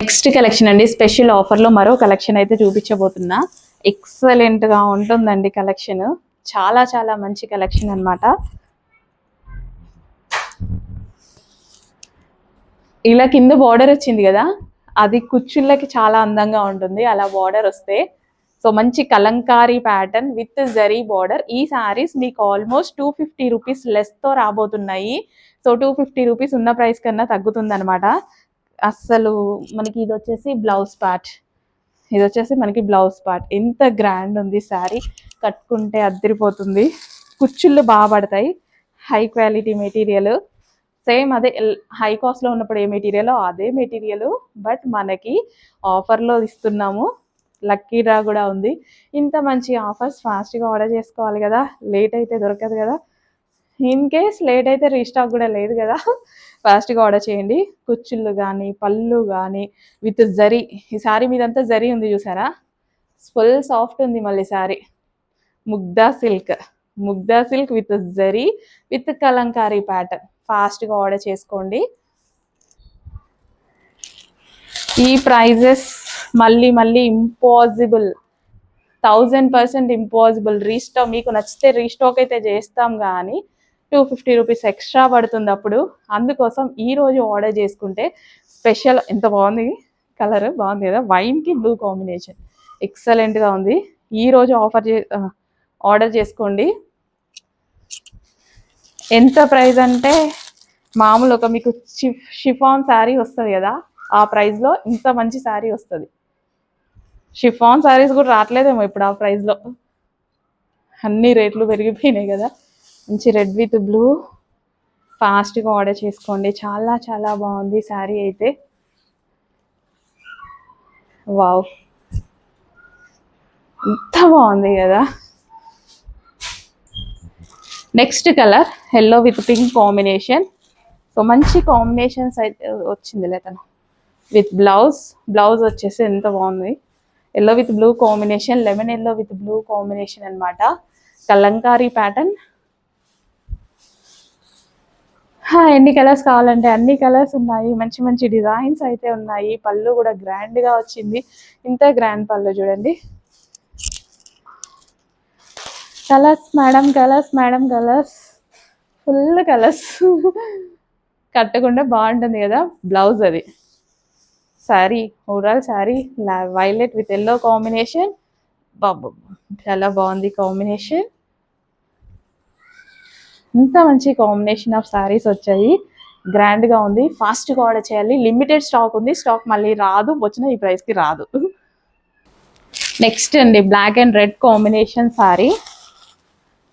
Next collection అండి. Special ఆఫర్లో మరో కలెక్షన్ అయితే చూపించబోతున్నా. ఎక్సలెంట్గా ఉంటుందండి కలెక్షన్. చాలా చాలా మంచి కలెక్షన్ అన్నమాట. ఇలా కింద బార్డర్ వచ్చింది కదా? అది కుచ్చుళ్ళకి చాలా అందంగా ఉంటుంది. అలా బార్డర్ వస్తే. సో మంచి Kalamkari pattern with zari border ఈ సారీస్ మీకు ఆల్మోస్ట్ టూ ఫిఫ్టీ రూపీస్ లెస్తో రాబోతున్నాయి. సో టూ ఫిఫ్టీ రూపీస్ ఉన్న ప్రైస్ కన్నా తగ్గుతుంది అనమాట అస్సలు మనకి ఇది వచ్చేసి బ్లౌజ్ పార్ట్. ఇది వచ్చేసి మనకి బ్లౌజ్ పార్ట్. ఎంత గ్రాండ్ ఉంది శారీ. కట్టుకుంటే అద్దరిపోతుంది. కుచ్చుళ్ళు బాగా పడతాయి. హై క్వాలిటీ మెటీరియల్ సేమ్ అదే హై కాస్ట్లో ఉన్నప్పుడు ఏ మెటీరియల్ అదే మెటీరియల్ బట్ మనకి ఆఫర్లో ఇస్తున్నాము. లక్కీ డ్రా కూడా ఉంది. ఇంత మంచి ఆఫర్స్ ఫాస్ట్గా ఆర్డర్ చేసుకోవాలి కదా. లేట్ అయితే దొరకదు కదా. ఇన్ కేస్ లేట్ అయితే రీస్టాక్ కూడా లేదు కదా. ఫాస్ట్గా ఆర్డర్ చేయండి. కుచ్చుళ్ళు కానీ పళ్ళు కానీ విత్ జరీ. ఈ శారీ మీదంతా జరీ ఉంది చూసారా? ఫుల్ సాఫ్ట్ ఉంది మళ్ళీ sari Mugdha silk. Mugdha silk with zari with Kalamkari pattern. ఫాస్ట్గా ఆర్డర్ చేసుకోండి. ఈ ప్రైజెస్ మళ్ళీ మళ్ళీ impossible. Thousand percent impossible. Restock మీకు నచ్చితే రీస్టాక్ అయితే చేస్తాం కానీ టూ ఫిఫ్టీ రూపీస్ ఎక్స్ట్రా పడుతుంది అప్పుడు. అందుకోసం ఈరోజు ఆర్డర్ చేసుకుంటే స్పెషల్ ఎంత బాగుంది? కలర్ బాగుంది కదా? వైన్కి బ్లూ కాంబినేషన్ ఎక్సలెంట్గా ఉంది. ఈ రోజు ఆఫర్ చే ఆర్డర్ చేసుకోండి. ఎంత ప్రైస్ అంటే మామూలు ఒక మీకు షిఫ్ షిఫాన్ శారీ వస్తుంది కదా? ఆ ప్రైస్లో ఇంత మంచి శారీ వస్తుంది. షిఫాన్ శారీస్ కూడా రావట్లేదేమో ఇప్పుడు ఆ ప్రైస్లో అన్ని రేట్లు పెరిగిపోయినాయి కదా? మంచి రెడ్ విత్ బ్లూ. ఫాస్ట్గా ఆర్డర్ చేసుకోండి. చాలా చాలా బాగుంది శారీ అయితే. వావ్ ఎంత బాగుంది కదా. Next colour yellow with pink combination so మంచి కాంబినేషన్స్ అయితే వచ్చింది లేతను విత్ బ్లౌజ్ బ్లౌజ్ వచ్చేసి ఎంత బాగుంది. Yellow with blue combination lemon yellow with blue combination అనమాట కలంకారీ ప్యాటర్న్ ఎన్ని కలర్స్ కావాలంటే అన్ని కలర్స్ ఉన్నాయి. మంచి మంచి డిజైన్స్ అయితే ఉన్నాయి. పళ్ళు కూడా గ్రాండ్గా గా వచ్చింది. ఇంత గ్రాండ్ పళ్ళు చూడండి. Colours madam colours madam colours full colours కట్టకుండా బాగుంటుంది కదా బ్లౌజ్ అది. Sari overall sari violet with yellow combination బాబు చాలా బాగుంది కాంబినేషన్ ఇంత మంచి కాంబినేషన్ ఆఫ్ శారీస్ వచ్చాయి. గ్రాండ్గా ఉంది. ఫాస్ట్గా ఆర్డర్ చేయాలి. లిమిటెడ్ స్టాక్ ఉంది. స్టాక్ మళ్ళీ రాదు. వచ్చిన ఈ ప్రైస్కి రాదు. నెక్స్ట్ అండి black and red combination sari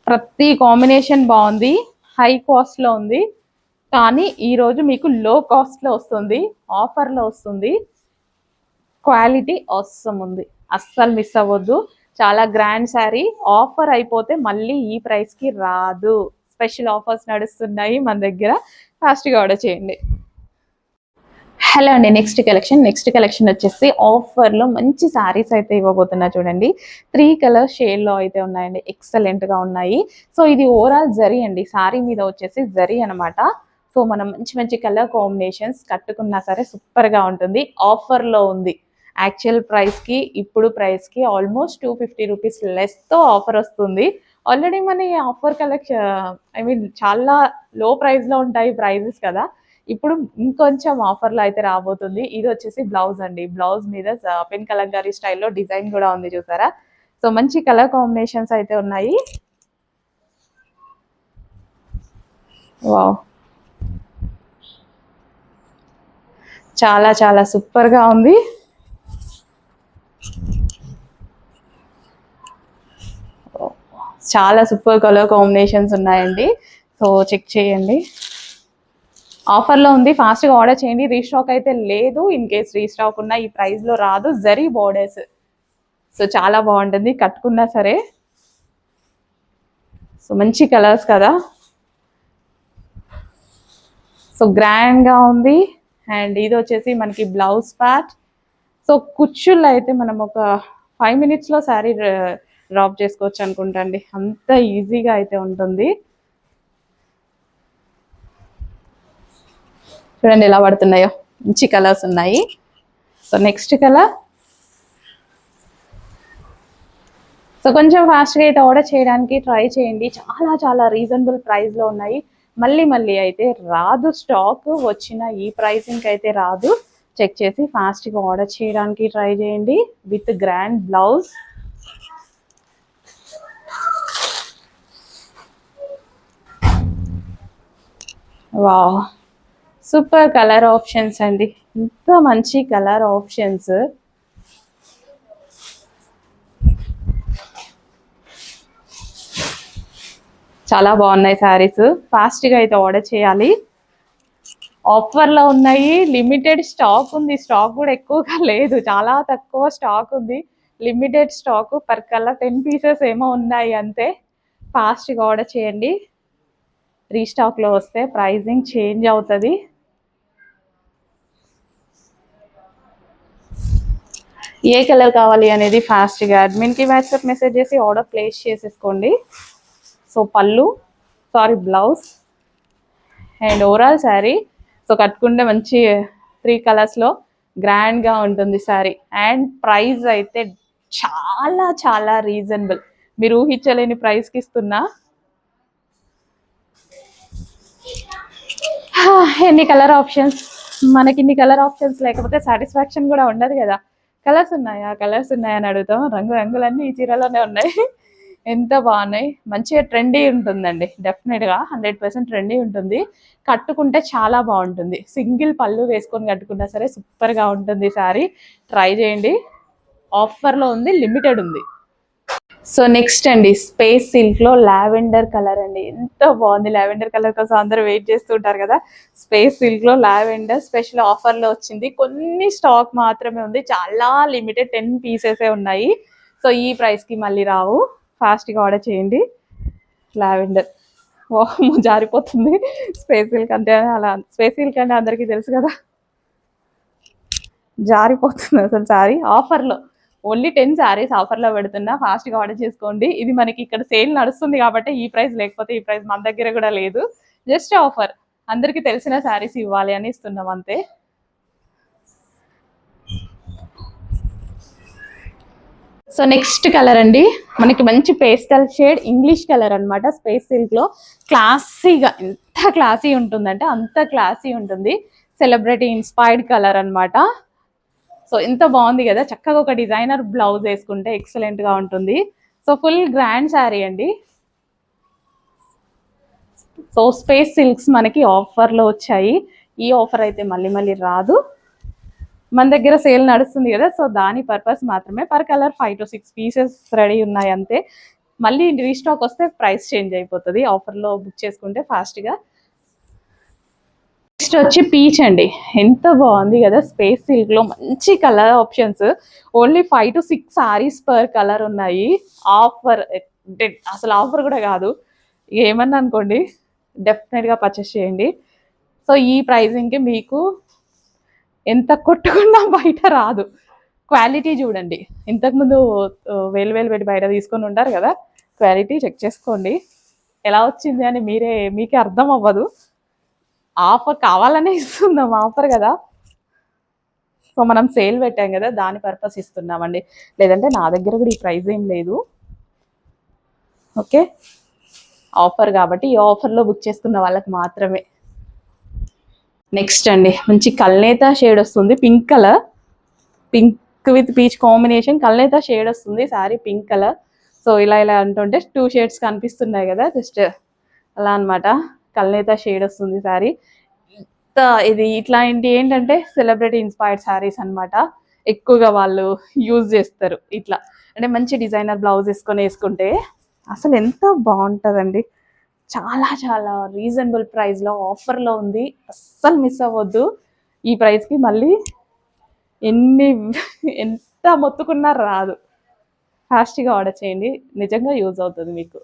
ప్రతి కాంబినేషన్ బాగుంది. హై కాస్ట్లో ఉంది. కానీ ఈరోజు మీకు లో కాస్ట్లో వస్తుంది ఆఫర్లో వస్తుంది. క్వాలిటీ అవసరం ఉంది. అస్సలు మిస్ అవ్వద్దు. చాలా గ్రాండ్ శారీ ఆఫర్ అయిపోతే మళ్ళీ ఈ ప్రైస్కి రాదు. స్పెషల్ ఆఫర్స్ నడుస్తున్నాయి మన దగ్గర. ఫాస్ట్గా ఆర్డర్ చేయండి. హలో అండి. నెక్స్ట్ కలెక్షన్ నెక్స్ట్ కలెక్షన్ వచ్చేసి ఆఫర్లో మంచి శారీస్ అయితే ఇవ్వబోతున్నా చూడండి. త్రీ కలర్ షేడ్లో అయితే ఉన్నాయండి. ఎక్సలెంట్గా ఉన్నాయి. సో ఇది ఓవరాల్ జరీ అండి. శారీ మీద వచ్చేసి జరీ అన్నమాట. సో మనం మంచి మంచి కలర్ కాంబినేషన్స్ కట్టుకున్నా సరే సూపర్గా ఉంటుంది. ఆఫర్లో ఉంది. యాక్చువల్ ప్రైస్కి ఇప్పుడు ప్రైస్కి ఆల్మోస్ట్ టూ ఫిఫ్టీ రూపీస్ లెస్తో ఆఫర్ వస్తుంది. ఆల్రెడీ మన ఆఫర్ కలెక్షన్ ఐ మీన్ చాలా లో ప్రైస్లో ఉంటాయి ప్రైజెస్ కదా. ఇప్పుడు ఇంకొంచెం ఆఫర్లో అయితే రాబోతుంది. ఇది వచ్చేసి బ్లౌజ్ అండి. బ్లౌజ్ మీద పెన్ కలంకారీ స్టైల్లో డిజైన్ కూడా ఉంది చూసారా? సో మంచి కలర్ కాంబినేషన్స్ అయితే ఉన్నాయి. వావ్! చాలా చాలా సూపర్గా ఉంది. చాలా సూపర్ కలర్ కాంబినేషన్స్ ఉన్నాయండి. సో చెక్ చేయండి. ఆఫర్లో ఉంది. ఫాస్ట్గా ఆర్డర్ చేయండి. రీస్టాక్ అయితే లేదు. ఇన్ కేస్ రీస్టాక్ ఉన్న ఈ ప్రైస్లో రాదు. జరీ బోర్డర్స్. సో చాలా బాగుంటుంది. కట్టుకున్నా సరే. సో మంచి కలర్స్ కదా. సో గ్రాండ్గా ఉంది. అండ్ ఇది వచ్చేసి మనకి బ్లౌజ్ ప్యాట్. సో కుచ్చుళ్ళు అయితే మనం ఒక ఫైవ్ మినిట్స్లో శారీ డ్రాప్ చేసుకోవచ్చు అనుకుంటా అండి అంత ఈజీగా అయితే ఉంటుంది. చూడండి ఎలా పడుతున్నాయో. మంచి కలర్స్ ఉన్నాయి. So next colour. సో కొంచెం ఫాస్ట్గా అయితే ఆర్డర్ చేయడానికి ట్రై చేయండి. చాలా చాలా రీజనబుల్ ప్రైస్లో ఉన్నాయి. మళ్ళీ మళ్ళీ అయితే రాదు స్టాక్. వచ్చిన ఈ ప్రైసింగ్కి అయితే రాదు. చెక్ చేసి ఫాస్ట్గా ఆర్డర్ చేయడానికి ట్రై చేయండి. With grand blouse. వా సూపర్ కలర్ ఆప్షన్స్ అండి. ఇంత మంచి కలర్ ఆప్షన్స్. చాలా బాగున్నాయి శారీస్. ఫాస్ట్గా అయితే ఆర్డర్ చేయాలి. ఆఫర్లో ఉన్నాయి. లిమిటెడ్ స్టాక్ ఉంది. స్టాక్ కూడా ఎక్కువగా లేదు. చాలా తక్కువ స్టాక్ ఉంది. లిమిటెడ్ స్టాక్ పర్ కల్లా టెన్ పీసెస్ ఏమో ఉన్నాయి అంతే. ఫాస్ట్గా ఆర్డర్ చేయండి. రీస్టాక్లో వస్తే ప్రైజింగ్ చేంజ్ అవుతుంది. ఏ కలర్ కావాలి అనేది ఫాస్ట్గా అడ్మిన్కి వాట్సాప్ మెసేజ్ చేసి ఆర్డర్ ప్లేస్ చేసేసుకోండి. సో పళ్ళు sorry blouse and overall sari. So కట్టుకుంటే మంచి త్రీ కలర్స్లో గ్రాండ్గా ఉంటుంది శారీ. అండ్ ప్రైస్ అయితే చాలా చాలా రీజనబుల్. మీరు ఊహించలేని ప్రైస్కి ఇస్తున్నా. ఎన్ని కలర్ ఆప్షన్స్? మనకి ఇన్ని కలర్ ఆప్షన్స్ లేకపోతే సాటిస్ఫాక్షన్ కూడా ఉండదు కదా. కలర్స్ ఉన్నాయా? కలర్స్ ఉన్నాయని అని అడుగుతాం. రంగు రంగులన్నీ ఈ చీరలోనే ఉన్నాయి. ఎంత బాగున్నాయి. మంచిగా ట్రెండీ ఉంటుందండి. డెఫినెట్గా హండ్రెడ్ పర్సెంట్ ట్రెండీ ఉంటుంది. కట్టుకుంటే చాలా బాగుంటుంది. సింగిల్ పళ్ళు వేసుకొని కట్టుకున్నా సరే సూపర్గా ఉంటుంది సారీ. ట్రై చేయండి. ఆఫర్లో ఉంది లిమిటెడ్ ఉంది. సో నెక్స్ట్ అండి స్పేస్ సిల్క్లో లావెండర్ కలర్ అండి. ఎంత బాగుంది లావెండర్ కలర్ కోసం అందరూ వెయిట్ చేస్తూ ఉంటారు కదా. స్పేస్ సిల్క్లో లావెండర్ స్పెషల్ ఆఫర్లో వచ్చింది. కొన్ని స్టాక్ మాత్రమే ఉంది. చాలా లిమిటెడ్ టెన్ పీసెసే ఉన్నాయి. సో ఈ ప్రైస్కి మళ్ళీ రావు. ఫాస్ట్గా ఆర్డర్ చేయండి. లావెండర్. వాము జారిపోతుంది. స్పేస్ సిల్క్ అంటే అలా స్పేస్ సిల్క్ అంటే అందరికీ తెలుసు కదా. జారిపోతుంది అసలు సారీ. ఆఫర్లో. ఓన్లీ టెన్ శారీస్ ఆఫర్లో పెడుతున్నా. ఫాస్ట్గా ఆర్డర్ చేసుకోండి. ఇది మనకి ఇక్కడ సేల్ నడుస్తుంది కాబట్టి ఈ ప్రైస్ లేకపోతే ఈ ప్రైస్ మన దగ్గర కూడా లేదు. Just offer. అందరికీ తెలిసిన శారీస్ ఇవ్వాలి అని ఇస్తున్నాం అంతే. సో నెక్స్ట్ కలర్ అండి. మనకి మంచి పేస్టల్ షేడ్ ఇంగ్లీష్ కలర్ అనమాట స్పేస్ సిల్క్లో. క్లాసీగా ఎంత క్లాసీ ఉంటుందంటే అంత క్లాసీ ఉంటుంది. సెలబ్రిటీ ఇన్స్పైర్డ్ కలర్ అనమాట సో ఎంత బాగుంది కదా. చక్కగా ఒక డిజైనర్ బ్లౌజ్ వేసుకుంటే ఎక్సలెంట్గా ఉంటుంది. సో ఫుల్ గ్రాండ్ శారీ అండి. సో స్పేస్ సిల్క్స్ మనకి ఆఫర్లో వచ్చాయి. ఈ ఆఫర్ అయితే మళ్ళీ మళ్ళీ రాదు. మన దగ్గర సేల్ నడుస్తుంది కదా. సో దాని పర్పస్ మాత్రమే per colour five to six pieces ready ఉన్నాయి అంతే. మళ్ళీ రీస్టాక్ వస్తే ప్రైస్ చేంజ్ అయిపోతుంది. ఆఫర్లో బుక్ చేసుకుంటే ఫాస్ట్గా నెక్స్ట్ వచ్చి పీచ్ అండి. ఎంత బాగుంది కదా స్పేస్ సిల్క్లో మంచి colour options only five to six saris per colour ఉన్నాయి. ఆఫర్ అసలు ఆఫర్ కూడా కాదు. ఏమన్నా అనుకోండి డెఫినెట్గా పర్చేస్ చేయండి. సో ఈ ప్రైజింగ్కి మీకు ఎంత కొట్టుకున్నా బయట రాదు. క్వాలిటీ చూడండి. ఇంతకుముందు వేలు వేలు పెట్టి బయట తీసుకొని ఉంటారు కదా క్వాలిటీ చెక్ చేసుకోండి. ఎలా వచ్చింది అని మీరే మీకే అర్థం అవ్వదు. ఆఫర్ కావాలనే ఇస్తున్నాం ఆఫర్ కదా. సో మనం సేల్ పెట్టాం కదా దాని పర్పస్ ఇస్తున్నామండి. లేదంటే నా దగ్గర కూడా ఈ ప్రైస్ ఏం లేదు. ఓకే? ఆఫర్ కాబట్టి ఈ ఆఫర్లో బుక్ చేసుకున్న వాళ్ళకి మాత్రమే. నెక్స్ట్ అండి మంచి కల్నేత షేడ్ వస్తుంది pink colour. Pink with peach combination కల్నేత shade వస్తుంది సారీ పింక్ కలర్. సో ఇలా ఇలా అంటుంటే టూ షేడ్స్ కనిపిస్తున్నాయి కదా జస్ట్ అలా అనమాట కల్నేత షేడ్ వస్తుంది సారీ ఇది ఇట్లాంటి ఏంటంటే సెలబ్రిటీ ఇన్స్పైర్డ్ శారీస్ అనమాట ఎక్కువగా వాళ్ళు యూజ్ చేస్తారు ఇట్లా. అంటే మంచి డిజైనర్ బ్లౌజ్ వేసుకొని వేసుకుంటే అసలు ఎంత బాగుంటుందండి. చాలా చాలా రీజనబుల్ ప్రైస్లో ఆఫర్లో ఉంది. అస్సలు మిస్ అవ్వద్దు. ఈ ప్రైస్కి మళ్ళీ ఎన్ని ఎంత మొత్తుకున్నా రాదు. ఫాస్ట్గా ఆర్డర్ చేయండి. నిజంగా యూజ్ అవుతుంది మీకు.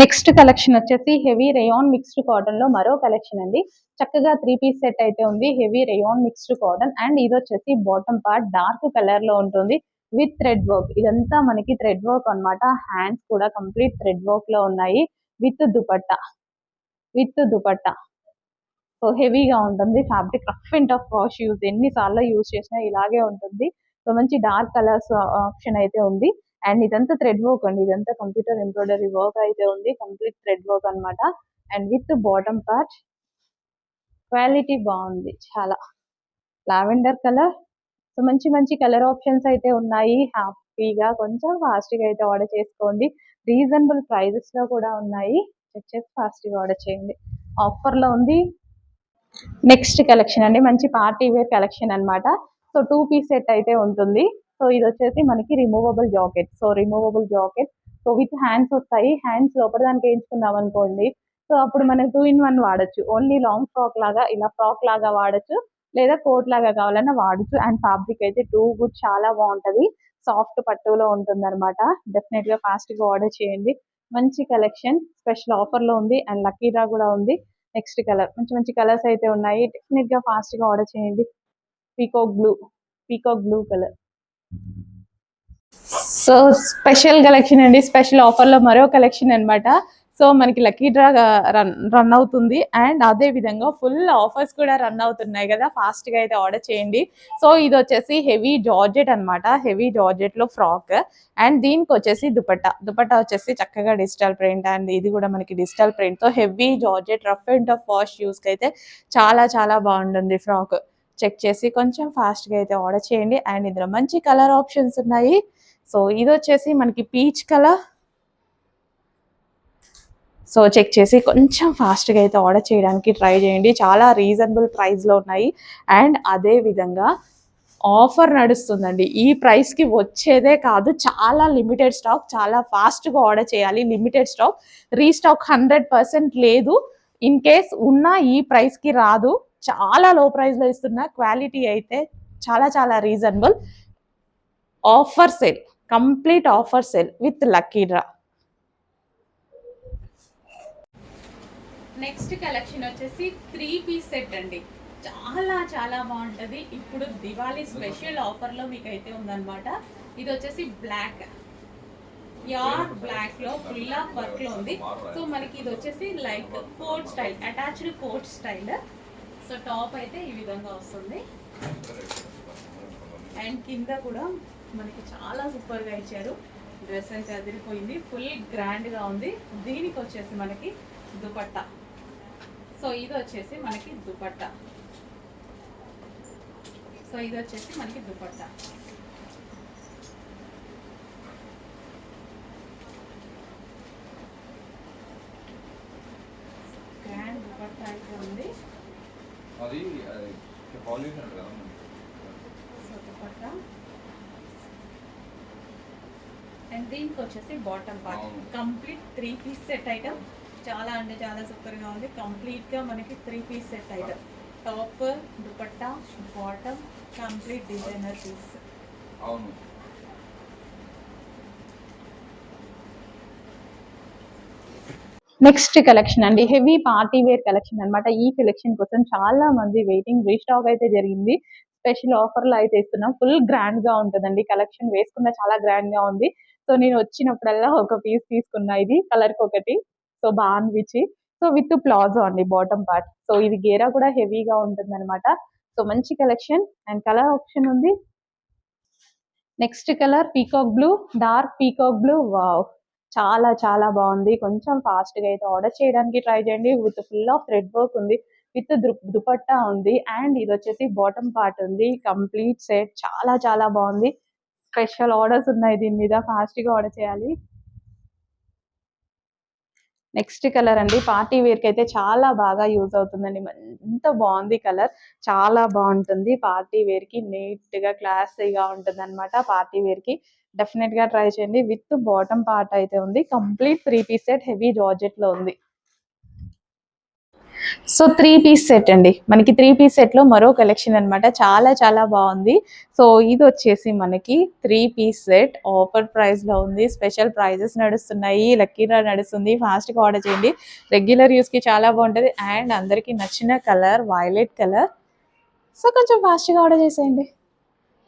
నెక్స్ట్ కలెక్షన్ వచ్చేసి హెవీ రేయాన్ మిక్స్డ్ కాటన్లో మరో కలెక్షన్ అండి. చక్కగా త్రీ పీస్ సెట్ అయితే ఉంది. Heavy rayon mixed cotton and ఇది వచ్చేసి బాటమ్ పార్ట్ డార్క్ కలర్లో ఉంటుంది. విత్ థ్రెడ్ వర్క్ ఇదంతా మనకి థ్రెడ్ వర్క్ అనమాట హ్యాండ్స్ కూడా కంప్లీట్ థ్రెడ్ వర్క్లో ఉన్నాయి. With dupatta with dupatta so హెవీగా ఉంటుంది. Fabric rough and tough wash use ఎన్నిసార్లు యూజ్ చేసినా ఇలాగే ఉంటుంది. సో మంచి డార్క్ కలర్స్ ఆప్షన్ అయితే ఉంది. అండ్ ఇదంతా థ్రెడ్ వర్క్ అండి. ఇదంతా కంప్యూటర్ ఎంబ్రాయిడరీ వర్క్ అయితే ఉంది. కంప్లీట్ థ్రెడ్ వర్క్ అన్నమాట. And with bottom patch quality బాగుంది. చాలా. Lavender colour. సో మంచి మంచి కలర్ ఆప్షన్స్ అయితే ఉన్నాయి. హ్యాపీగా కొంచెం ఫాస్ట్గా అయితే ఆర్డర్ చేసుకోండి. రీజనబుల్ ప్రైజెస్లో కూడా ఉన్నాయి. చెక్ చేసి ఫాస్ట్గా ఆర్డర్ చేయండి. ఆఫర్లో ఉంది. నెక్స్ట్ కలెక్షన్ అండి. మంచి పార్టీ వేర్ కలెక్షన్ అన్నమాట. సో టూ పీస్ సెట్ అయితే ఉంటుంది. సో ఇది వచ్చేసి మనకి removable jacket so removable jacket so with hands వస్తాయి. హ్యాండ్స్ లోపల దానికి వేయించుకున్నాం అనుకోండి సో అప్పుడు మనం టూ ఇన్ వన్ వాడచ్చు. ఓన్లీ లాంగ్ ఫ్రాక్ లాగా ఇలా ఫ్రాక్ లాగా వాడచ్చు. లేదా కోట్ లాగా కావాలన్నా వాడచ్చు. అండ్ ఫ్యాబ్రిక్ అయితే టూ గుడ్ చాలా బాగుంటది సాఫ్ట్ పట్టులో ఉంటుంది అనమాట డెఫినెట్గా ఫాస్ట్గా ఆర్డర్ చేయండి. మంచి కలెక్షన్ స్పెషల్ ఆఫర్లో ఉంది. అండ్ లక్కీరా కూడా ఉంది. నెక్స్ట్ కలర్ మంచి మంచి కలర్స్ అయితే ఉన్నాయి. డెఫినెట్గా ఫాస్ట్గా ఆర్డర్ చేయండి. Peacock blue peacock blue colour so special collection అండి. స్పెషల్ ఆఫర్లో మరో కలెక్షన్ అన్నమాట. సో మనకి లక్కీ డ్రా రన్ రన్ అవుతుంది. అండ్ అదే విధంగా ఫుల్ ఆఫర్స్ కూడా రన్ అవుతున్నాయి కదా. ఫాస్ట్గా అయితే ఆర్డర్ చేయండి. సో ఇది వచ్చేసి హెవీ జార్జెట్ అన్నమాట. హెవీ జార్జెట్లో ఫ్రాక్. అండ్ దీనికి వచ్చేసి దుపట్టా. దుపట్టా వచ్చేసి చక్కగా డిజిటల్ ప్రింట్ అండ్ ఇది కూడా మనకి digital ప్రింట్తో heavy georgette rough and tough wash యూస్కి అయితే చాలా చాలా బాగుంటుంది ఫ్రాక్. చెక్ చేసి కొంచెం ఫాస్ట్గా అయితే ఆర్డర్ చేయండి. అండ్ ఇందులో మంచి కలర్ ఆప్షన్స్ ఉన్నాయి. సో ఇది వచ్చేసి మనకి పీచ్ కలర్ సో చెక్ చేసి కొంచెం ఫాస్ట్గా అయితే ఆర్డర్ చేయడానికి ట్రై చేయండి. చాలా రీజనబుల్ ప్రైస్లో ఉన్నాయి. అండ్ అదే విధంగా ఆఫర్ నడుస్తుందండి. ఈ ప్రైస్కి వచ్చేదే కాదు చాలా లిమిటెడ్ స్టాక్ చాలా ఫాస్ట్గా ఆర్డర్ చేయాలి. Limited stock restock hundred percent లేదు. ఇన్ కేస్ ఉన్న ఈ ప్రైస్కి రాదు. చాలా లో ప్రైస్లో ఇస్తున్న క్వాలిటీ అయితే చాలా చాలా reasonable offer sale complete offer sale with lucky draw next collection వచ్చేసి త్రీ పీస్ సెట్ అండి. చాలా చాలా బాగుంటుంది. ఇప్పుడు దివాళీ స్పెషల్ ఆఫర్లో మీకు అయితే ఉందన్నమాట. ఇది వచ్చేసి బ్లాక్ యార్ బ్లాక్లో ఫుల్ ఆఫ్ వర్క్లో ఉంది. సో మనకి ఇది వచ్చేసి like coat style attached coat style so top అయితే ఈ విధంగా వస్తుంది. అండ్ కింద కూడా మనకి చాలా సూపర్గా ఇచ్చారు. డ్రెస్ అయితే అదిరిపోయింది. ఫుల్ గ్రాండ్గా ఉంది. దీనికి వచ్చేసి మనకి దుపట్టా. సో ఇది వచ్చేసి మనకి దుపట్టా. సో ఇది వచ్చేసి మనకి దుపట్టా గ్రాండ్ దుపట్టా అయితే ఉంది అది అది అంటారు కదా అండ్ దీనికి వచ్చేసి bottom part. Complete three piece set item చాలా అంటే చాలా సూపర్గా ఉంది. కంప్లీట్గా మనకి three piece set item top dupatta bottom complete designer piece అవును. నెక్స్ట్ కలెక్షన్ అండి. హెవీ పార్టీ వేర్ కలెక్షన్ అన్నమాట. ఈ కలెక్షన్ కోసం చాలా మంది వెయిటింగ్ రీస్టాక్ అయితే జరిగింది. స్పెషల్ ఆఫర్లో అయితే ఇస్తున్నాం. ఫుల్ గ్రాండ్గా ఉంటుందండి. కలెక్షన్ వేసుకున్న చాలా గ్రాండ్గా ఉంది. సో నేను వచ్చినప్పుడల్లా ఒక పీస్ తీసుకున్నా ఇది. కలర్కి ఒకటి. సో బాగా అనిపించి సో విత్ ప్లాజో అండి బాటమ్ పార్ట్ సో ఇది గేరా కూడా హెవీగా ఉంటుంది అనమాట సో మంచి కలెక్షన్ అండ్ కలర్ ఆప్షన్ ఉంది. Next colour peacock blue dark peacock blue wow చాలా చాలా బాగుంది. కొంచెం ఫాస్ట్గా అయితే ఆర్డర్ చేయడానికి ట్రై చేయండి. With full of thread work ఉంది. విత్ దుపట్టా ఉంది. అండ్ ఇది వచ్చేసి బాటమ్ పార్ట్ ఉంది. కంప్లీట్ సెట్ చాలా చాలా బాగుంది. స్పెషల్ ఆర్డర్స్ ఉన్నాయి దీని మీద. ఫాస్ట్గా ఆర్డర్ చేయాలి. నెక్స్ట్ కలర్ అండి. పార్టీ వేర్కి అయితే చాలా బాగా యూజ్ అవుతుందండి. ఎంత బాగుంది కలర్. చాలా బాగుంటుంది. పార్టీ వేర్కి నీట్గా క్లాసీగా ఉంటుంది అనమాట పార్టీ వేర్కి. డెఫినెట్గా ట్రై చేయండి. విత్ బాటమ్ పార్ట్ అయితే ఉంది. Complete three piece set heavy జార్జెట్లో ఉంది. సో త్రీ పీస్ సెట్ అండి. మనకి త్రీ పీస్ సెట్లో మరో కలెక్షన్ అన్నమాట. చాలా చాలా బాగుంది. సో ఇది వచ్చేసి మనకి త్రీ పీస్ సెట్. ఆఫర్ ప్రైస్లో ఉంది. స్పెషల్ ప్రైజెస్ నడుస్తున్నాయి. లక్కీ డ్రా నడుస్తుంది. ఫాస్ట్గా ఆర్డర్ చేయండి. రెగ్యులర్ యూస్కి చాలా బాగుంటుంది. అండ్ అందరికి నచ్చిన కలర్ వైలెట్ కలర్ సో కొంచెం ఫాస్ట్గా ఆర్డర్ చేసేయండి.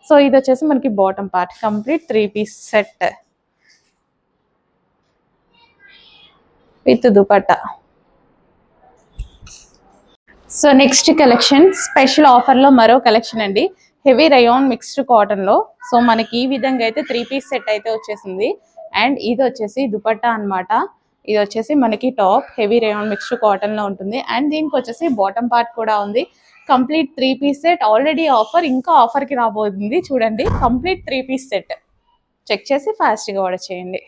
సో ఇది వచ్చేసి మనకి bottom part complete three piece set with dupatta so next collection special ఆఫర్లో మరో కలెక్షన్ అండి. హెవీ రయోన్ మిక్స్డ్ కాటన్లో సో మనకి ఈ విధంగా అయితే త్రీ పీస్ సెట్ అయితే వచ్చేసింది. అండ్ ఇది వచ్చేసి దుపట్టా అన్నమాట. ఇది వచ్చేసి మనకి టాప్ హెవీ రయాన్ మిక్స్డ్ కాటన్లో ఉంటుంది. అండ్ దీనికి వచ్చేసి బాటమ్ పార్ట్ కూడా ఉంది. Complete three piece set already offer ఇంకా ఆఫర్కి రాబోతుంది. చూడండి complete three piece set check చేసి ఫాస్ట్గా ఆర్డర్ చేయండి.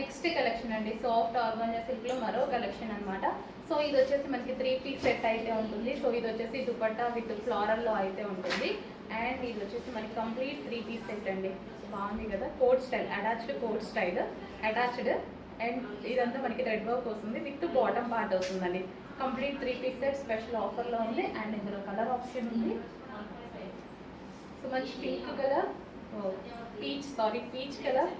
నెక్స్ట్ కలెక్షన్ అండి. సాఫ్ట్ ఆర్గానియా సిల్క్లో మరో కలెక్షన్ అన్నమాట. సో ఇది వచ్చేసి మనకి త్రీ పీస్ సెట్ అయితే ఉంటుంది. సో ఇది వచ్చేసి దుపట్టా విత్ ఫ్లారల్లో అయితే ఉంటుంది. అండ్ ఇది వచ్చేసి మనకి కంప్లీట్ త్రీ పీస్ సెట్ అండి. బాగుంది కదా? Coat style attached coat style attached and ఇదంతా మనకి రెడ్ వర్క్ వస్తుంది. విత్ బాటమ్ పార్ట్ వస్తుందండి. Complete three piece set special ఆఫర్లో ఉంది. అండ్ ఇందులో కలర్ ఆప్షన్ ఉంది. సో మంచి pink colour peach sorry peach colour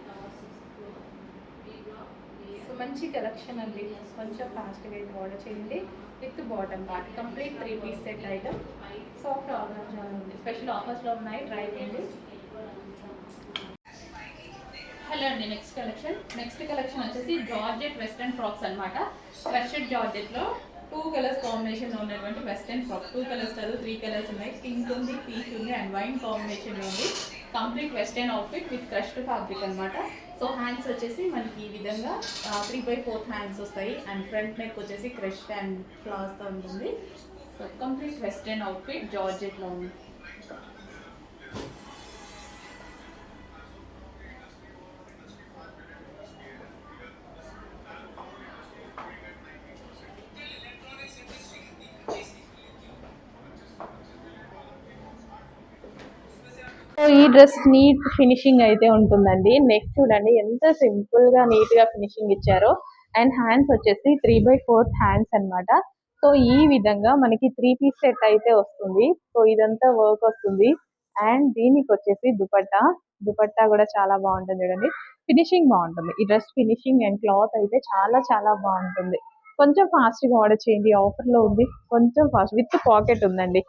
మంచి కలెక్షన్ అండి. కొంచెం ఫాస్ట్గా అయితే ఆర్డర్ చేయండి. With bottom part complete three piece set item soft organiser ఉంది స్పెషల్ ఆఫర్స్లో ఉన్నాయి. ట్రై చేయండి. హలో అండి. నెక్స్ట్ కలెక్షన్ నెక్స్ట్ కలెక్షన్ వచ్చేసి జార్జెట్ వెస్ట్రన్ ఫ్రాక్స్ అనమాట క్రషెడ్ జార్జెట్లో టూ కలర్స్ కాంబినేషన్ ఉన్నటువంటి వెస్ట్రన్ ఫ్రాక్ టూ కలర్స్ కాదు త్రీ కలర్స్ ఉన్నాయి. పింక్ ఉంది పీచ్ ఉంది అండ్ వైన్ కాంబినేషన్ ఉంది. Complete western outfit with crushed fabric అనమాట సో హ్యాండ్స్ వచ్చేసి మనకి ఈ విధంగా త్రీ బై ఫోర్త్ హ్యాండ్స్ వస్తాయి. అండ్ ఫ్రంట్ నెక్ వచ్చేసి క్రష్డ్ అండ్ ఫ్లాస్తో ఉంటుంది. సో కంప్లీట్ వెస్ట్రన్ అవుట్ఫిట్ జార్జెట్లో ఉంది ఈ డ్రెస్ నీట్ ఫినిషింగ్ అయితే ఉంటుందండి. నెక్ చూడండి ఎంత సింపుల్గా నీట్గా ఫినిషింగ్ ఇచ్చారో. అండ్ హ్యాండ్స్ వచ్చేసి త్రీ బై ఫోర్త్ హ్యాండ్స్ అన్నమాట. సో ఈ విధంగా మనకి త్రీ పీస్ సెట్ అయితే వస్తుంది. సో ఇదంతా వర్క్ వస్తుంది. అండ్ దీనికి వచ్చేసి దుపట్టా. దుపట్టా కూడా చాలా బాగుంటుంది చూడండి. ఫినిషింగ్ బాగుంటుంది. ఈ డ్రెస్ ఫినిషింగ్ అండ్ క్లాత్ అయితే చాలా చాలా బాగుంటుంది. కొంచెం ఫాస్ట్గా ఆర్డర్ చేయండి. ఆఫర్లో ఉంది. కొంచెం ఫాస్ట్ విత్ పాకెట్ ఉందండి.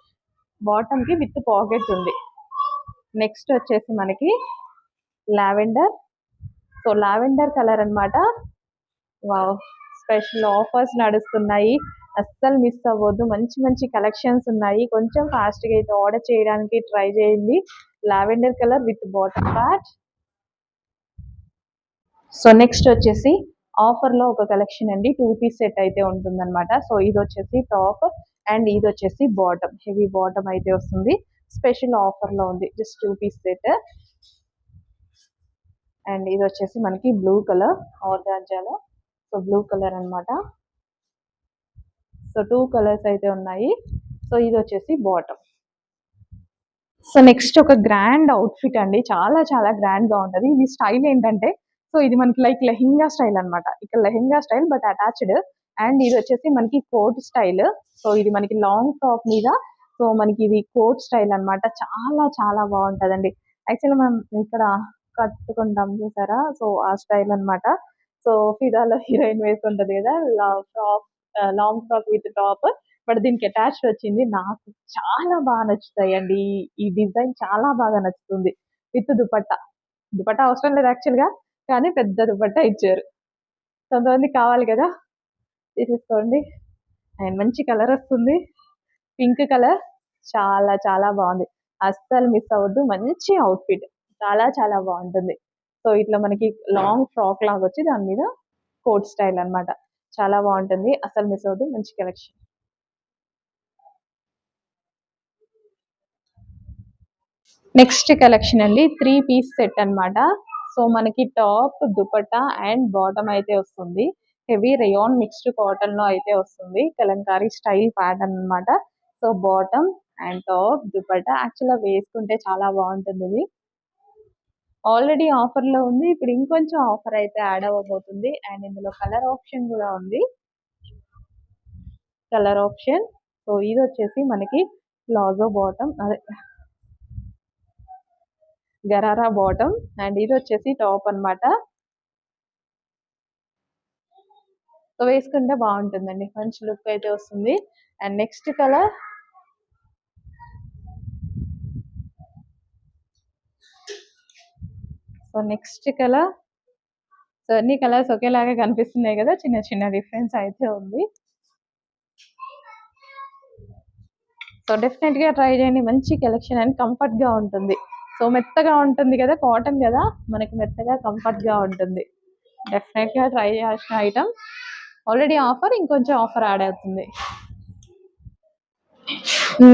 బాటమ్కి విత్ పాకెట్ ఉంది. నెక్స్ట్ వచ్చేసి మనకి లావెండర్ సో లావెండర్ కలర్ అన్నమాట. వావ్ స్పెషల్ ఆఫర్స్ నడుస్తున్నాయి. అస్సలు మిస్ అవ్వద్దు. మంచి మంచి కలెక్షన్స్ ఉన్నాయి. కొంచెం ఫాస్ట్గా అయితే ఆర్డర్ చేయడానికి ట్రై చేయండి. Lavender colour with bottom part so next వచ్చేసి ఆఫర్లో ఒక కలెక్షన్ అండి. టూ పీస్ సెట్ అయితే ఉంటుందన్నమాట. సో ఇది వచ్చేసి టాప్ అండ్ ఇది వచ్చేసి బాటమ్ హెవీ బాటమ్ అయితే వస్తుంది. స్పెషల్ ఆఫర్లో ఉంది. Just two piece set. And ఇది వచ్చేసి మనకి బ్లూ కలర్ ఆర్గాంజాలో. సో బ్లూ కలర్ అన్నమాట. సో టూ కలర్స్ అయితే ఉన్నాయి. సో ఇది వచ్చేసి బాటమ్. సో నెక్స్ట్ ఒక గ్రాండ్ అవుట్ఫిట్ అండి. చాలా చాలా గ్రాండ్గా ఇది స్టైల్ ఏంటంటే సో ఇది మనకి లైక్ లెహెంగా స్టైల్ అన్నమాట. ఇక్కడ lehenga style but attached. And ఇది వచ్చేసి మనకి కోట్ స్టైల్. సో ఇది మనకి లాంగ్ టాప్ మీద సో మనకి ఇది కోట్ స్టైల్ అన్నమాట. చాలా చాలా బాగుంటదండి. యాక్చువల్లీ మనం ఇక్కడ కట్టుకుంటాం చూసారా? సో ఆ స్టైల్ అన్నమాట. సో ఫిదాలో హీరోయిన్ వేసుకుంటది కదా frock long frock with top. But దీనికి అటాచ్డ్ వచ్చింది నాకు. చాలా బాగా నచ్చుతాయి అండి ఈ- డిజైన్ చాలా బాగా నచ్చుతుంది. విత్ దుపట్టా. దుపట్టా అవసరం లేదు యాక్చువల్గా కానీ పెద్ద దుపట్టా ఇచ్చారు. కొంతమంది కావాలి కదా? తీసేసుకోండి. అండ్ మంచి కలర్ వస్తుంది. Pink colour. చాలా చాలా బాగుంది. అస్సలు మిస్ అవ్వద్దు. మంచి అవుట్ఫిట్ చాలా చాలా బాగుంటుంది. సో ఇట్లా మనకి లాంగ్ ఫ్రాక్ లాగా వచ్చి దాని మీద కోట్ స్టైల్ అన్నమాట. చాలా బాగుంటుంది. అసలు మిస్ అవ్వద్దు. మంచి కలెక్షన్ నెక్స్ట్ కలెక్షన్ అండి. త్రీ పీస్ సెట్ అన్నమాట. సో మనకి టాప్ దుపట్టా అండ్ బాటమ్ అయితే వస్తుంది. హెవీ రేయాన్ మిక్స్డ్ కాటన్లో అయితే వస్తుంది. కలంకారీ స్టైల్ ప్యాటర్న్ అన్నమాట. So bottom and top dupatta యాక్చువల్గా వేసుకుంటే చాలా బాగుంటుంది ఇది. ఆల్రెడీ ఆఫర్లో ఉంది. ఇప్పుడు ఇంకొంచెం ఆఫర్ అయితే యాడ్ అవ్వబోతుంది. అండ్ ఇందులో కలర్ ఆప్షన్ కూడా ఉంది. కలర్ ఆప్షన్ సో ఇది వచ్చేసి మనకి ప్లాజో బాటమ్ అదే. గరారా బాటమ్ అండ్ ఇది వచ్చేసి టాప్ అన్నమాట. సో వేసుకుంటే బాగుంటుందండి. మంచి లుక్ అయితే వస్తుంది. And next colour so next colour so అన్ని కలర్స్ ఒకేలాగా కనిపిస్తున్నాయి కదా చిన్న చిన్న డిఫరెన్స్ అయితే ఉంది. సో డెఫినెట్గా ట్రై చేయండి. మంచి కలెక్షన్ అండ్ కంఫర్ట్గా ఉంటుంది. సో మెత్తగా ఉంటుంది కదా కాటన్ కదా మనకి మెత్తగా కంఫర్ట్గా ఉంటుంది. డెఫినెట్గా ట్రై చేయాల్సిన ఐటమ్ ఆల్రెడీ ఆఫర్ ఇంకొంచెం ఆఫర్ యాడ్ అవుతుంది.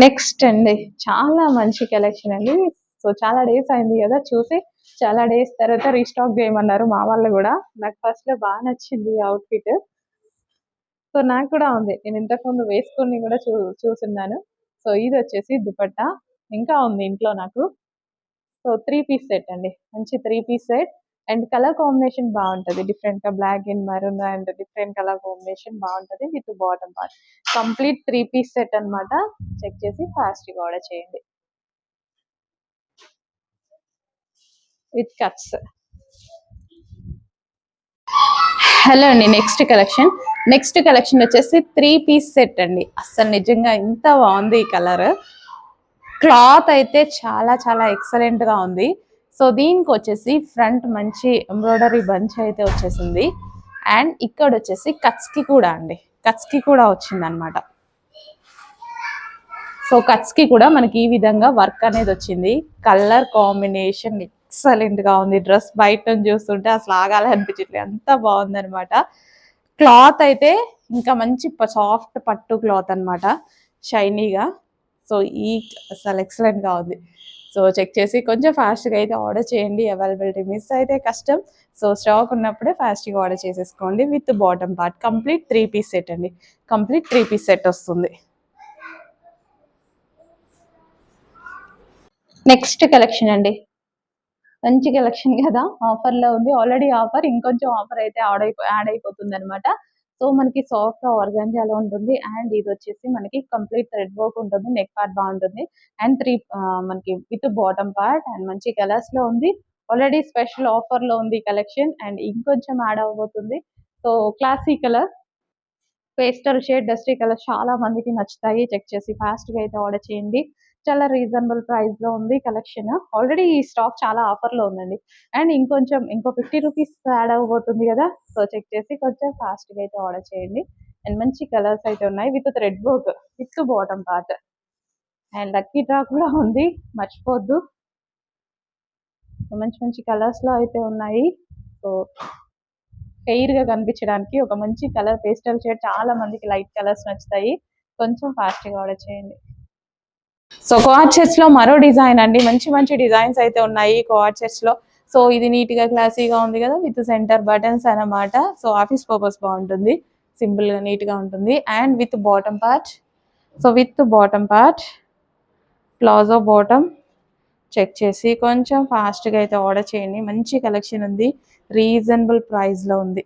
నెక్స్ట్ అండి. చాలా మంచి కలెక్షన్ అండి. సో చాలా డేస్ అయింది కదా చూసి చాలా డేస్ తర్వాత రీస్టాక్ చేయమన్నారు మా వాళ్ళు కూడా. నాకు ఫస్ట్లో బాగా నచ్చింది అవుట్ఫిట్ సో నాకు కూడా ఉంది. నేను ఇంతకు ముందు వేసుకొని కూడా చూ చూసున్నాను. సో ఇది వచ్చేసి దుపట్టా. ఇంకా ఉంది ఇంట్లో నాకు. సో త్రీ పీస్ సెట్ అండి. మంచి three piece set and colour combination బాగుంటది. డిఫరెంట్గా black and maroon and different colour combination బాగుంటది. With bottom part complete three piece set అన్నమాట. చెక్ చేసి ఫాస్ట్గా ఆర్డర్ చేయండి. విత్ కట్స్ హలో అండి నెక్స్ట్ కలెక్షన్. నెక్స్ట్ కలెక్షన్ వచ్చేసి త్రీ పీస్ సెట్ అండి. అసలు నిజంగా ఇంత బాగుంది ఈ కలర్. క్లాత్ అయితే చాలా చాలా ఎక్సలెంట్గా ఉంది. సో దీనికి వచ్చేసి ఫ్రంట్ మంచి ఎంబ్రాయిడరీ బంచ్ అయితే వచ్చేసింది. అండ్ ఇక్కడ వచ్చేసి కట్స్కి కూడా అండి. కట్స్కి కూడా వచ్చిందనమాట సో కట్స్కి కూడా మనకి ఈ విధంగా వర్క్ అనేది వచ్చింది. కలర్ కాంబినేషన్ ఎక్సలెంట్గా ఉంది డ్రెస్ బయట నుంచి చూస్తుంటే అసలు ఆగాలి అనిపించట్లేదు. అంత బాగుంది అనమాట క్లాత్ అయితే ఇంకా మంచి సాఫ్ట్ పట్టు క్లాత్ అనమాట షైనీగా. సో ఈ అసలు ఎక్సలెంట్గా ఉంది. సో చెక్ చేసి కొంచెం ఫాస్ట్గా అయితే ఆర్డర్ చేయండి. అవైలబిలిటీ మిస్ అయితే కష్టం. సో స్టాక్ ఉన్నప్పుడే ఫాస్ట్గా ఆర్డర్ చేసేసుకోండి. With bottom part. Complete three piece set అండి. కంప్లీట్ త్రీ పీస్ సెట్ వస్తుంది. నెక్స్ట్ కలెక్షన్ అండి. మంచి కలెక్షన్ కదా ఆఫర్లో ఉంది. ఆల్రెడీ ఆఫర్ ఇంకొంచెం ఆఫర్ అయితే యాడ్ అయిపో యాడ్ అయిపోతుంది అనమాట సో మనకి సాఫ్ట్ ఆర్గాంజాలో ఉంటుంది అండ్ ఇది వచ్చేసి మనకి కంప్లీట్ థ్రెడ్ వర్క్ ఉంటుంది నెక్ పార్ట్ బాగుంటుంది. అండ్ త్రీ మనకి విత్ బాటమ్ పార్ట్ అండ్ మంచి కలర్స్లో ఉంది. ఆల్రెడీ స్పెషల్ ఆఫర్లో ఉంది కలెక్షన్ అండ్ ఇంకొంచెం యాడ్ అవబోతుంది so classy colour pastel shade dusty colour చాలా మందికి నచ్చుతాయి. చెక్ చేసి ఫాస్ట్గా అయితే ఆర్డర్ చేయండి. చాలా రీజనబుల్ ప్రైస్లో ఉంది కలెక్షన్ ఆల్రెడీ ఈ స్టాక్ చాలా ఆఫర్లో ఉందండి. అండ్ ఇంకొంచెం ఇంకో ఫిఫ్టీ రూపీస్ యాడ్ అవ్వబోతుంది కదా సో చెక్ చేసి కొంచెం ఫాస్ట్గా అయితే ఆర్డర్ చేయండి. అండ్ మంచి కలర్స్ అయితే ఉన్నాయి with thread work with bottom part and lucky draw కూడా ఉంది మర్చిపోద్దు. మంచి మంచి కలర్స్లో అయితే ఉన్నాయి. సో ఫెయిర్గా కనిపించడానికి ఒక మంచి కలర్ పేస్టల్ షేడ్ చాలా మందికి లైట్ కలర్స్ నచ్చుతాయి. కొంచెం ఫాస్ట్గా ఆర్డర్ చేయండి. సో కోఆర్ చెస్లో మరో డిజైన్ అండి. మంచి మంచి డిజైన్స్ అయితే ఉన్నాయి కోఆర్ చెస్లో సో ఇది నీట్గా క్లాసీగా ఉంది కదా విత్ సెంటర్ బటన్స్ అన్నమాట. సో ఆఫీస్ పర్పస్ బాగుంటుంది సింపుల్గా నీట్గా ఉంటుంది. And with bottom part. So with bottom part palazzo bottom check చేసి కొంచెం ఫాస్ట్గా అయితే ఆర్డర్ చేయండి. మంచి కలెక్షన్ ఉంది రీజనబుల్ ప్రైస్లో ఉంది.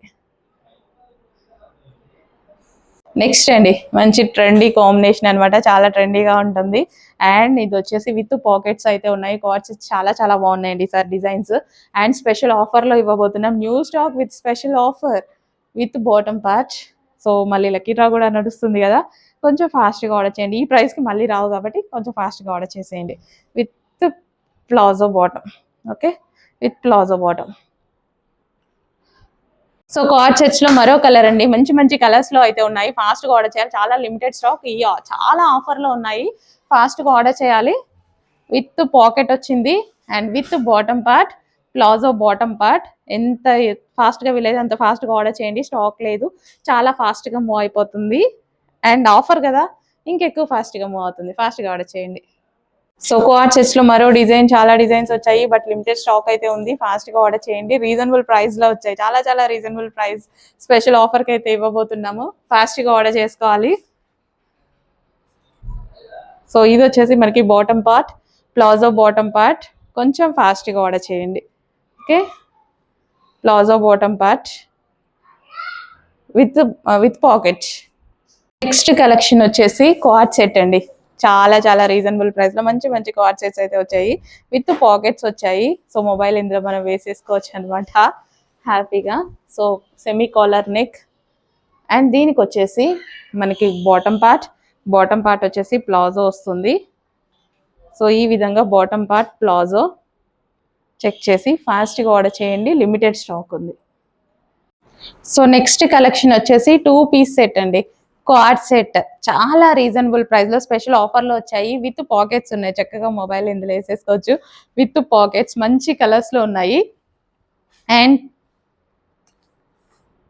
నెక్స్ట్ అండి మంచి ట్రెండీ కాంబినేషన్ అన్నమాట చాలా ట్రెండీగా ఉంటుంది. అండ్ ఇది వచ్చేసి విత్ పాకెట్స్ అయితే ఉన్నాయి. కార్డ్స్ చాలా చాలా బాగున్నాయండి సార్ డిజైన్స్ అండ్ స్పెషల్ ఆఫర్లో ఇవ్వబోతున్నాం. New stock with special offer with bottom part so మళ్ళీ లక్కీ డ్రా కూడా నడుస్తుంది కదా. కొంచెం ఫాస్ట్గా ఆర్డర్ చేయండి. ఈ ప్రైస్కి కి మళ్ళీ రావు కాబట్టి కొంచెం ఫాస్ట్గా ఆర్డర్ చేసేయండి. With palazzo bottom okay with palazzo bottom so co-ord సెట్స్లో మరో కలర్ అండి. మంచి మంచి కలర్స్లో అయితే ఉన్నాయి. ఫాస్ట్గా ఆర్డర్ చేయాలి. చాలా లిమిటెడ్ స్టాక్ ఈ చాలా ఆఫర్లో ఉన్నాయి. ఫాస్ట్గా ఆర్డర్ చేయాలి. విత్ పాకెట్ వచ్చింది. And with bottom part palazzo bottom part ఎంత ఫాస్ట్గా వీలైతే అంత ఫాస్ట్గా ఆర్డర్ చేయండి. స్టాక్ లేదు. చాలా ఫాస్ట్గా మూవ్ అయిపోతుంది. అండ్ ఆఫర్ కదా? ఇంకెక్కువ ఫాస్ట్గా మూవ్ అవుతుంది. ఫాస్ట్గా ఆర్డర్ చేయండి. సో కోఆర్ చెస్ట్లో మరో డిజైన్ చాలా డిజైన్స్ వచ్చాయి బట్ లిమిటెడ్ స్టాక్ అయితే ఉంది. ఫాస్ట్గా ఆర్డర్ చేయండి. రీజనబుల్ ప్రైస్లో వచ్చాయి. చాలా చాలా రీజనబుల్ ప్రైస్ స్పెషల్ ఆఫర్కి అయితే ఇవ్వబోతున్నాము. ఫాస్ట్గా ఆర్డర్ చేసుకోవాలి. సో ఇది వచ్చేసి మనకి bottom part palazzo bottom part కొంచెం ఫాస్ట్గా ఆర్డర్ చేయండి. Okay palazzo bottom part with with pocket next collection వచ్చేసి క్వాడ్ సెట్ అండి. చాలా చాలా రీజనబుల్ ప్రైస్లో మంచి మంచి కార్డ్ సెట్స్ అయితే వచ్చాయి. విత్ పాకెట్స్ వచ్చాయి. సో మొబైల్ ఇందులో మనం వేసేసుకోవచ్చు అనమాట హ్యాపీగా so semi collar neck and దీనికి వచ్చేసి మనకి బాటమ్ పార్ట్ బాటమ్ పార్ట్ వచ్చేసి ప్లాజో వస్తుంది. సో ఈ విధంగా బాటమ్ పార్ట్ ప్లాజో చెక్ చేసి ఫాస్ట్గా ఆర్డర్ చేయండి. లిమిటెడ్ స్టాక్ ఉంది. సో నెక్స్ట్ కలెక్షన్ వచ్చేసి టూ పీస్ సెట్ అండి. Co-ord set. చాలా రీజనబుల్ ప్రైస్లో స్పెషల్ ఆఫర్లో వచ్చాయి. విత్ పాకెట్స్ ఉన్నాయి. చక్కగా మొబైల్ ఇందులో వేసేసుకోవచ్చు. With pockets. మంచి కలర్స్లో ఉన్నాయి. అండ్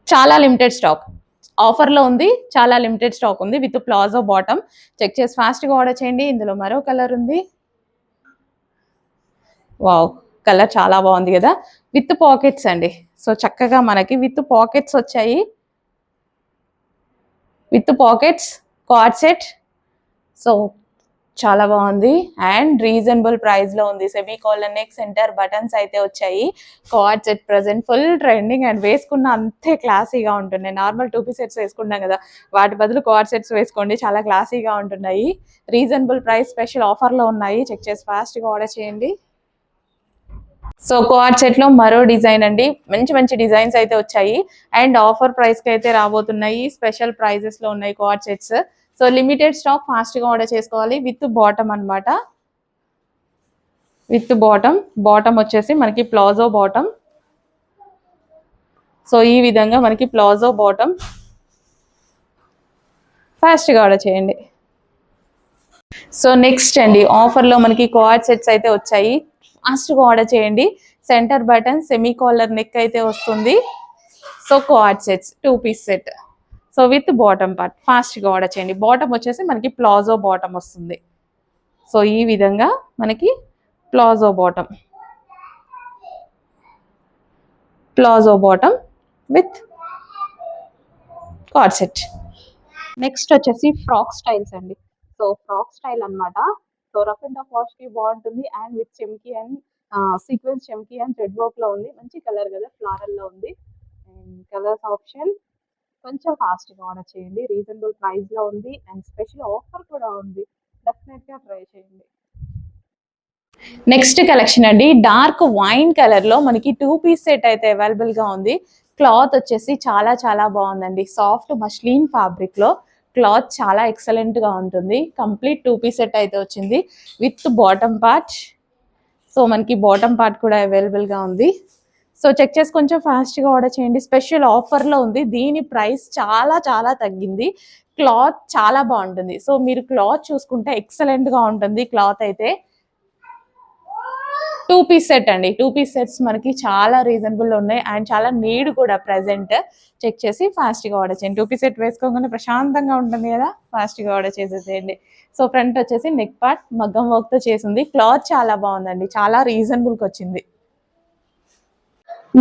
చాలా లిమిటెడ్ స్టాక్ ఆఫర్లో ఉంది. చాలా లిమిటెడ్ స్టాక్ ఉంది. With palazzo bottom. చెక్ చేసి ఫాస్ట్గా ఆర్డర్ చేయండి. ఇందులో మరో కలర్ ఉంది. వావ్! కలర్ చాలా బాగుంది కదా. విత్ పాకెట్స్ అండి. సో చక్కగా మనకి విత్ పాకెట్స్ వచ్చాయి. With pockets co-ord set. So చాలా బాగుంది. అండ్ రీజనబుల్ ప్రైస్లో ఉంది. Semi collar neck centre buttons అయితే వచ్చాయి. Co-ord set present full trending and వేసుకున్న అంతే క్లాసీగా ఉంటున్నాయి. నార్మల్ టూ పీ సెట్స్ వేసుకున్నాం కదా వాటి బదులు కార్డ్ సెట్స్ వేసుకోండి. చాలా క్లాసీగా ఉంటున్నాయి. రీజనబుల్ ప్రైస్ స్పెషల్ ఆఫర్లో ఉన్నాయి. చెక్ చేసి ఫాస్ట్గా ఆర్డర్ చేయండి. సో కోఆర్ సెట్లో మరో డిజైన్ అండి. మంచి మంచి డిజైన్స్ అయితే వచ్చాయి. అండ్ ఆఫర్ ప్రైస్కి అయితే రాబోతున్నాయి. స్పెషల్ ప్రైజెస్లో ఉన్నాయి co-ord sets. So limited stock ఫాస్ట్గా ఆర్డర్ చేసుకోవాలి. విత్ బాటమ్ అన్నమాట. With bottom. బాటమ్ వచ్చేసి మనకి ప్లాజో బాటమ్. సో ఈ విధంగా మనకి ప్లాజో బాటమ్. ఫాస్ట్గా ఆర్డర్ చేయండి. సో నెక్స్ట్ అండి. ఆఫర్లో మనకి కోఆర్ సెట్స్ అయితే వచ్చాయి. ఫాస్ట్గా ఆర్డర్ చేయండి. Centre button semi collar neck అయితే వస్తుంది. So co-ord sets two piece set. So with bottom part ఫాస్ట్గా ఆర్డర్ చేయండి. బాటమ్ వచ్చేసి మనకి ప్లాజో బాటమ్ వస్తుంది. సో ఈ విధంగా మనకి palazzo bottom. Palazzo bottom with co-ord set. Next వచ్చేసి ఫ్రాక్ స్టైల్స్ అండి. సో ఫ్రాక్ స్టైల్ అన్నమాట. సో రఫ్ అండ్ ఆఫ్ వాష్కి బాగుంటుంది. And with chamki and sequence chamki and red వర్క్లో ఉంది. మంచి కలర్ కదా ఫ్లారల్లో ఉంది. అండ్ కలర్స్ ఆప్షన్ కొంచెం ఫాస్ట్గా ఆర్డర్ చేయండి. రీజనబుల్ ప్రైస్లో ఉంది. అండ్ స్పెషల్ ఆఫర్ కూడా ఉంది. డెఫినెట్గా ట్రై చేయండి. నెక్స్ట్ కలెక్షన్ అండి. డార్క్ వైన్ కలర్లో మనకి టూ పీస్ సెట్ అయితే అవైలబుల్గా ఉంది. క్లాత్ వచ్చేసి చాలా చాలా బాగుందండి. సాఫ్ట్ మష్లీన్ ఫ్యాబ్రిక్లో క్లాత్ చాలా ఎక్సలెంట్గా ఉంటుంది. కంప్లీట్ టూ పీస్ సెట్ అయితే వచ్చింది. విత్ బాటమ్ పార్ట్ సో మనకి బాటమ్ పార్ట్ కూడా అవైలబుల్గా ఉంది. సో చెక్ చేసి కొంచెం ఫాస్ట్గా ఆర్డర్ చేయండి. స్పెషల్ ఆఫర్లో ఉంది. దీని ప్రైస్ చాలా చాలా తగ్గింది. క్లాత్ చాలా బాగుంటుంది. సో మీరు క్లాత్ చూసుకుంటే ఎక్సలెంట్గా ఉంటుంది. క్లాత్ అయితే టూ పీస్ సెట్ అండి. టూ పీస్ సెట్స్ మనకి చాలా రీజనబుల్ ఉన్నాయి. అండ్ చాలా నీడ్ కూడా ప్రెసెంట్ చెక్ చేసి ఫాస్ట్గా గా ఆర్డర్ చేయండి. టూ పీస్ సెట్ వేసుకోగానే ప్రశాంతంగా ఉంటుంది కదా? ఫాస్ట్గా గా ఆర్డర్ చేసేసేయండి. సో ఫ్రంట్ వచ్చేసి నెక్ పార్ట్ మగ్గం వర్క్తో చేసింది. క్లాత్ చాలా బాగుందండి. చాలా రీజనబుల్కి వచ్చింది.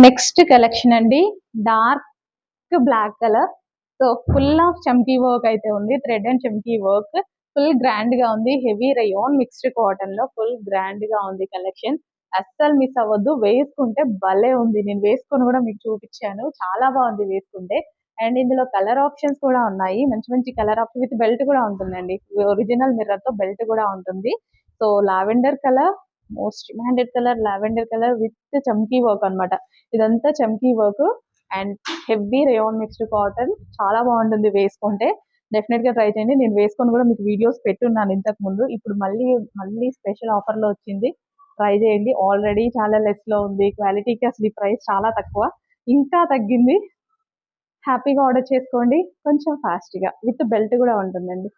నెక్స్ట్ కలెక్షన్ అండి. Dark black colour so full of chamki work అయితే ఉంది. Thread and chamki work full గ్రాండ్గా ఉంది. హెవీ రయోన్ మిక్స్డ్ కాటన్లో ఫుల్ గ్రాండ్గా ఉంది కలెక్షన్ అస్సలు మిస్ అవ్వద్దు. వేసుకుంటే భలే ఉంది. నేను వేసుకొని కూడా మీకు చూపించాను. చాలా బాగుంది వేసుకుంటే. అండ్ ఇందులో కలర్ ఆప్షన్స్ కూడా ఉన్నాయి. మంచి మంచి కలర్ ఆప్షన్ విత్ బెల్ట్ కూడా ఉంటుందండి. ఒరిజినల్ మిర్రర్తో బెల్ట్ కూడా ఉంటుంది. So lavender colour most demanded colour lavender colour with chamki work అన్నమాట. ఇదంతా chamki work. And heavy rayon mixed cotton. చాలా బాగుంటుంది వేసుకుంటే. డెఫినెట్గా ట్రై చేయండి. నేను వేసుకొని కూడా మీకు వీడియోస్ పెట్టున్నాను ఇంతకు ముందు. ఇప్పుడు మళ్ళీ మళ్ళీ స్పెషల్ ఆఫర్లో వచ్చింది. ట్రై చేయండి. ఆల్రెడీ చాలా లెస్లో ఉంది. క్వాలిటీకి అసలు ఈ ప్రైస్ చాలా తక్కువ. ఇంకా తగ్గింది. హ్యాపీగా ఆర్డర్ చేసుకోండి. కొంచెం ఫాస్ట్గా. విత్ బెల్ట్ కూడా ఉంటుందండి.